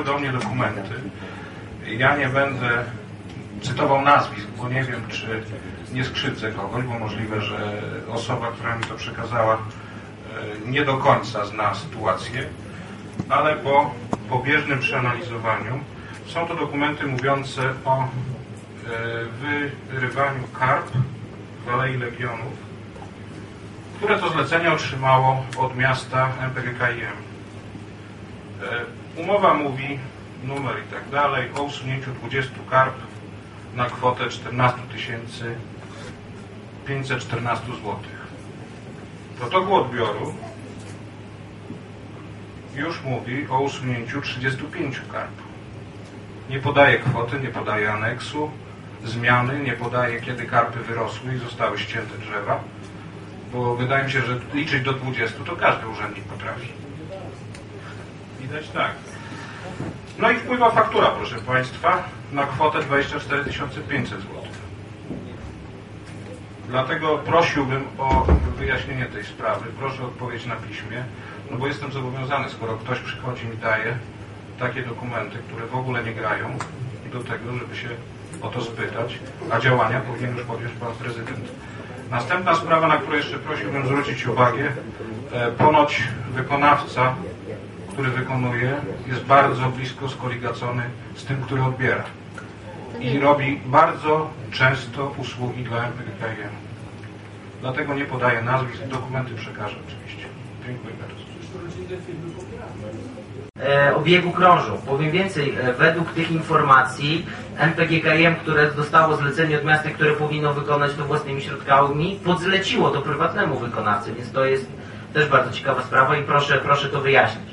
trafiały do mnie dokumenty. Ja nie będę cytował nazwisk, bo nie wiem, czy nie skrzywdzę kogoś, bo możliwe, że osoba, która mi to przekazała, e, nie do końca zna sytuację, ale po pobieżnym przeanalizowaniu są to dokumenty mówiące o e, wyrywaniu karp w Alei Legionów, które to zlecenie otrzymało od miasta MPGKiM. Umowa mówi, numer i tak dalej, o usunięciu 20 karp na kwotę 14 514 zł. Protokół odbioru już mówi o usunięciu 35 karp. Nie podaje kwoty, nie podaje aneksu, zmiany, nie podaje kiedy karpy wyrosły i zostały ścięte drzewa, bo wydaje mi się, że liczyć do 20 to każdy urzędnik potrafi. Widać tak. No i wpływa faktura, proszę Państwa, na kwotę 24 500 zł. Dlatego prosiłbym o wyjaśnienie tej sprawy. Proszę o odpowiedź na piśmie, no bo jestem zobowiązany, skoro ktoś przychodzi mi daje takie dokumenty, które w ogóle nie grają, do tego, żeby się o to spytać, a działania powinien już podjąć Pan Prezydent. Następna sprawa, na którą jeszcze prosiłbym zwrócić uwagę, e, ponoć wykonawca, który wykonuje, jest bardzo blisko skoligacony z tym, który odbiera i robi bardzo często usługi dla MPGKiM. Dlatego nie podaję nazwisk, dokumenty przekażę oczywiście. Dziękuję bardzo. e, obiegu krążą. Powiem więcej, e, według tych informacji MPGKM, które dostało zlecenie od miasta, które powinno wykonać to własnymi środkami, podzleciło to prywatnemu wykonawcy, więc to jest też bardzo ciekawa sprawa i proszę, proszę to wyjaśnić.